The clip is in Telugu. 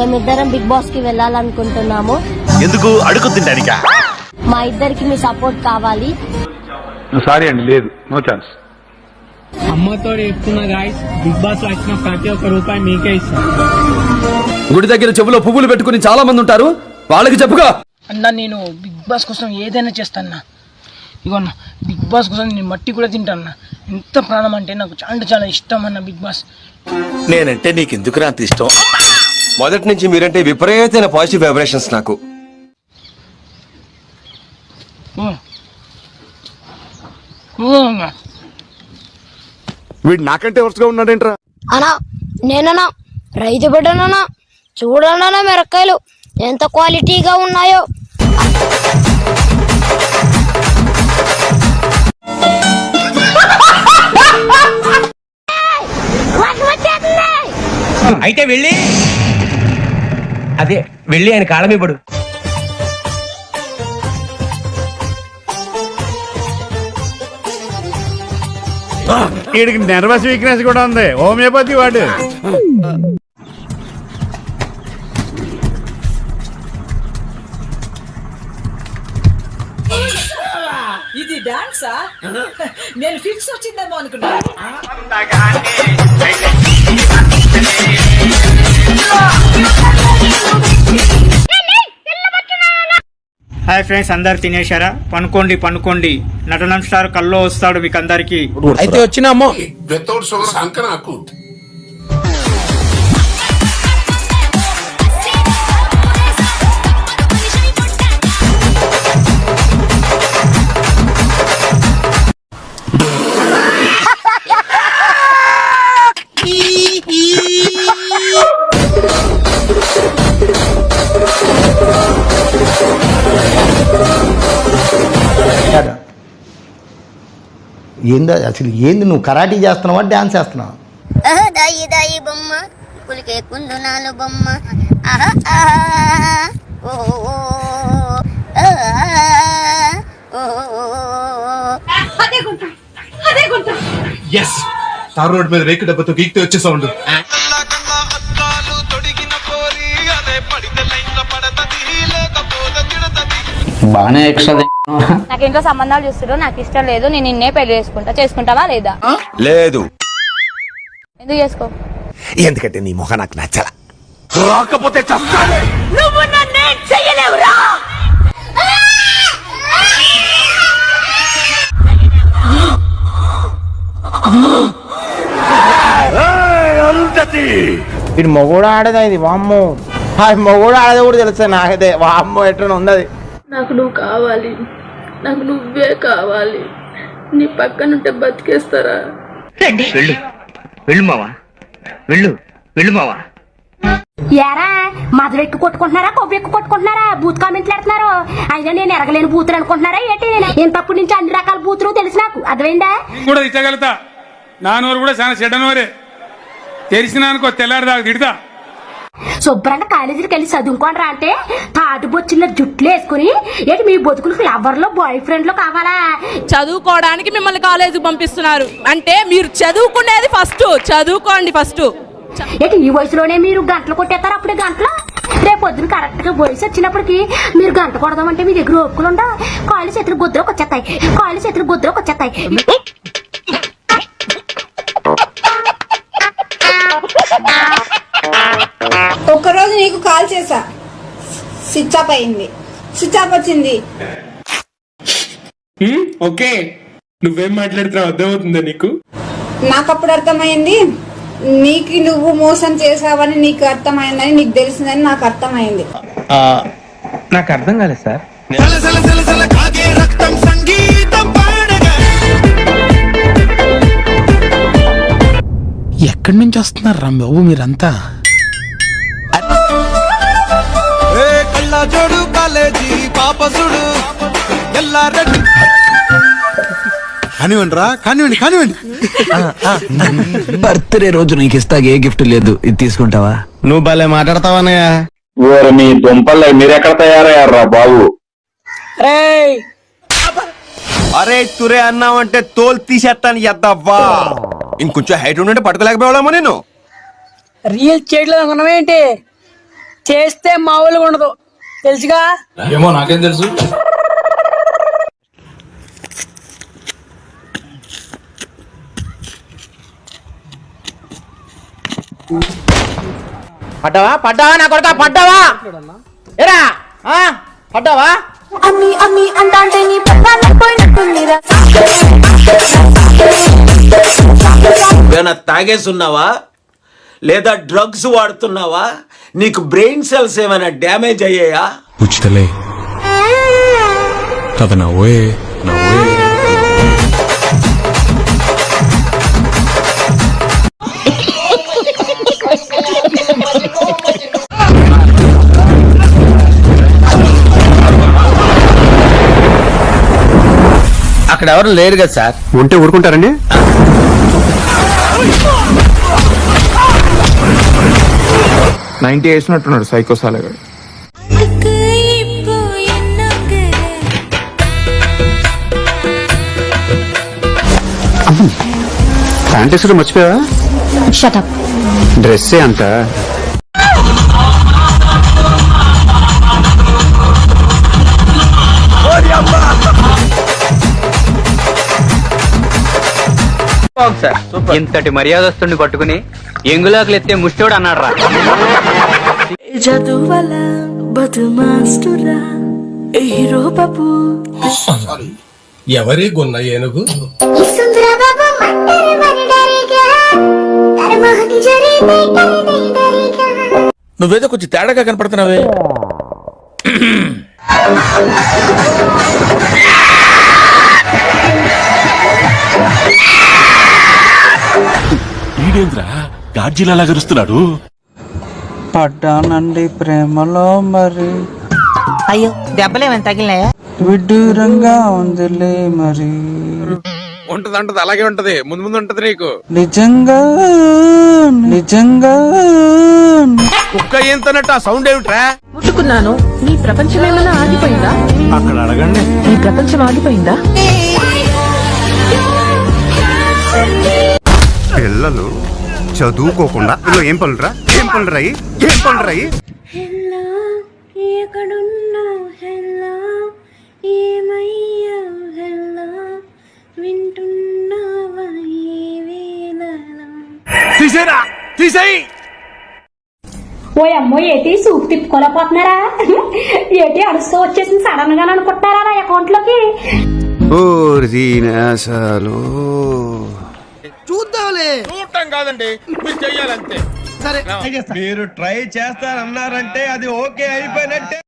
మేమిద్దరం బిగ్ బాస్కి వెళ్ళాలనుకుంటున్నాము. ఎందుకు? అడుగు తింటానికా? మా ఇద్దరికి మీ సపోర్ట్ కావాలి. సారీ అండి లేదు. No chance. అమ్మతో చెప్తున్నా గాయస్ బిగ్ బాస్లో వచ్చిన ప్రతి ఒక్క రూపాయి మీకే ఇస్తాను గుడి దగ్గర చెవులో పువ్వులు పెట్టుకుని చాలా మంది ఉంటారు. వాళ్ళకి చెప్పుగా అన్న నేను బిగ్ బాస్ కోసం ఏదైనా చేస్తాను ఇగో అన్న బిగ్ బాస్ కోసం నేను మట్టి కూడా తింటాను ఎంత ప్రాణం అంటే నాకు చాలా చాలా ఇష్టం అన్న బిగ్ బాస్. నేనంటే నీకు ఎందుకురా అంత ఇష్టం? మొదటి నుంచి మీరంటే విపరీతమైన పాజిటివ్ వైబ్రేషన్స్ నాకు. వీడు నాకంటే వరుసగా ఉన్నాడేంట్రా అనా నేననా రైతు బిడ్డనన్నా చూడనా మిరకాయలు ఎంత క్వాలిటీగా ఉన్నాయో అయితే వెళ్ళి అదే వెళ్ళి ఆయన కాళ్ళ మీద పడు. వీడికి నర్వస్ వీక్నెస్ కూడా ఉంది. హోమియోపతి వాడు. ఇది డాన్సా నేను ఫిక్స్ వచ్చిందేమో అనుకున్నా. హాయ్ ఫ్రెండ్స్ అందరు తినేశారా? పనుకోండి పనుకోండి. నటనం స్టార్ కల్లో వస్తాడు మీకు అందరికి అయితే వచ్చినామో నాకు. ఏందో అసలు ఏంది నువ్వు కరాటీ చేస్తున్నావా డ్యాన్స్ చేస్తున్నావా దాయి దాయి బొమ్మ పులికే కుందునాలు బొమ్మ ఆహా ఆహా ఓ ఓ, ఆ, ఓ, ఎస్ తార్ రోడ్ మీద రేకు డబ్బతో గీక్తే వచ్చే సౌండ్ బానే ఎక్స్ట్రా నాకు ఇంట్లో సంబంధాలు చూస్తున్నారు నాకు ఇష్టం లేదు నేను నిన్నే పెళ్ళి చేసుకుంటా. చేసుకుంటావా లేదా? లేదు. ఎందుకు చేసుకో? ఎందుకంటే నీ మొహ నాకు నచ్చల. ఇది మొగోడు ఆడదా ఇది? వామ్మో. ఆ మొగోడు ఆడది కూడా తెలుస్తుంది నాకైతే. వామ్మో ఎట్లా ఉన్నది. నాకు నువ్వు కావాలి. నాకు నువ్వే కావాలి. నీ పక్కనుంటే బతికేస్తారా? వెళ్ళు. వెళ్ళు మావా. వెళ్ళు. వెళ్ళు మావా. యారా మధుర ఎక్కువ కొట్టుకుంటున్నారా కొవ్వు ఎక్కువ కొట్టుకుంటున్నారా? బూత్ కామెంట్లు అయినా నేను ఎరగలేని బూతులు అనుకుంటున్నారా ఏంటి? ఇంతప్పటి నుంచి అన్ని రకాల బూతులు తెలుసు నాకు. అర్థమైందా? కూడా ఇచ్చగలుగుతా. నా నోరు కూడా చాలా చెడ్డ నోరే తెలిసిన అనుకో తెల్లారి దాకా తిడతా. శుభ్రంగా కాలేజీకి వెళ్ళి చదువుకోండి అంటే తాటి బొచ్చిన జుట్లు వేసుకుని ఏంటి మీ బతుకులకు లవర్లో బాయ్ ఫ్రెండ్లో కావాలా? చదువుకోవడానికి మిమ్మల్ని కాలేజీకి పంపిస్తున్నారు. అంటే మీరు చదువుకునేది ఫస్ట్ చదువుకోండి ఫస్ట్ ఏంటి ఈ వయసులోనే మీరు గంటలు కొట్టేస్తారు అప్పుడే గంటలు? రేపు పొద్దున కరెక్ట్గా వయసు వచ్చినప్పటికి మీరు గంట కొడదామంటే మీ దగ్గర ఓపుకులు ఉండా కాళ్ళు చేతులు గుద్రకు వచ్చేస్తాయి. కాళ్ళు చేతులు గుద్రకు వచ్చేస్తాయి. స్విచ్ ఆఫ్ అయింది. స్విచ్ ఆఫ్ వచ్చింది. ఓకే. నువ్వేం మాట్లాడుతున్నావు? అర్థమవుతుందా నీకు? నాకు అప్పుడు అర్థమైంది. నీకు నువ్వు మోసం చేసావని నీకు అర్థమైందని నీకు తెలిసిందని నాకు అర్థమైంది. నాకు అర్థం కాలేదు సార్. ఎక్కడి నుంచి వస్తున్నారు రా బాబు మీరంతా? కళ్ళజోడు కాలేజీ పాపసుడు? ఎల్లారెడ్డి కానివ్వండి రా కానివ్వండి కానివ్వండి. బర్త్డే రోజు నీకు ఇస్తా ఏ గిఫ్ట్ లేదు ఇది తీసుకుంటావా? నువ్వు భలే మాట్లాడతావన్నయ్య మీ దుంపల్లో? మీరెక్కడ తయారయ్యారా బాబు? అరే తురే అన్నావంటే తోలు తీసేస్తాను ఎద్దవ్వా? ఇంకొంచెం హైట్ ఉండే పట్టుకోలేకపోయామో నేను రియల్ చేయట్లేదు అనుకున్నావేంటి? చేస్తే మామూలుగా ఉండదు. తెలుసుగా? ఏమో నాకేం తెలుసు. పడ్డావా? పడ్డావా? నా కొడుక పడ్డావా? ఎరా ఆ? పడ్డావా? అమ్మి అమ్మి అంటే నీ పక్కన పోయినట్టుందిరా ఏమైనా తాగేసున్నావా? లేదా డ్రగ్స్ వాడుతున్నావా? నీకు బ్రెయిన్ సెల్స్ ఏమైనా డ్యామేజ్ అయ్యాయా? ఉచితలే. కథ నవ్వే నవ్వే అక్కడ ఎవరు లేరు కదా సార్? ఉంటే ఊరుకుంటారండి? నైన్టీ వేసినట్టున్నాడు సైకో సాలగాడు ప్యాంటేసులు మర్చిపోయావా? షటప్ డ్రెస్సే అంత. ఇంతటి మర్యాదస్తుని పట్టుకుని ఎంగులాకులు ఎత్తే ముష్టోడు అన్నాడు రా చదువల బతుమాస్టురా హీరో బాబు ఎవరి గున్న ఏనుగు? నువ్వేదో కొంచెం తేడాగా కనపడుతున్నావే. ఈడేంద్రా? గాడ్జిలా గరుస్తున్నాడు. పడ్డానండి ప్రేమలో మరి. అయ్యో దెబ్బలేమని తగిలినాయా? విడ్డూరంగా ఉందిలే మరి. ఉంటది ఉంటది అలాగే ఉంటది. ముందు ముందు ఉంటది నీకు. నిజంగా నిజంగా. కుక్క ఏంతనట్టు ఆ సౌండ్ ఏమిట్రా? ముట్టుకున్నాను. నీ ప్రపంచం ఏమైనా ఆగిపోయిందా? అక్కడ అడగండి. నీ ప్రపంచం ఆగిపోయిందా? పిల్లలు చదువుకోకుండా వీళ్ళు ఏం పనులురా? ఏం పనులు ఏం పనులు ఎక్కడున్నా హెల్లా ఏమయ్యా హెల్లా వింటున్నావా తీసేరా తీసేయి. ఓ అమ్మో ఏటి సూప్ తిప్పుకోలేకపోతున్నారా ఏటి అడుస్తూ వచ్చేసింది సడన్గా అనుకుంటారా నా అకౌంట్లోకి చూడటం కాదండి మీరు చెయ్యాలంతే. మీరు ట్రై చేస్తారన్నారంటే అది ఓకే అయిపోయినట్టే.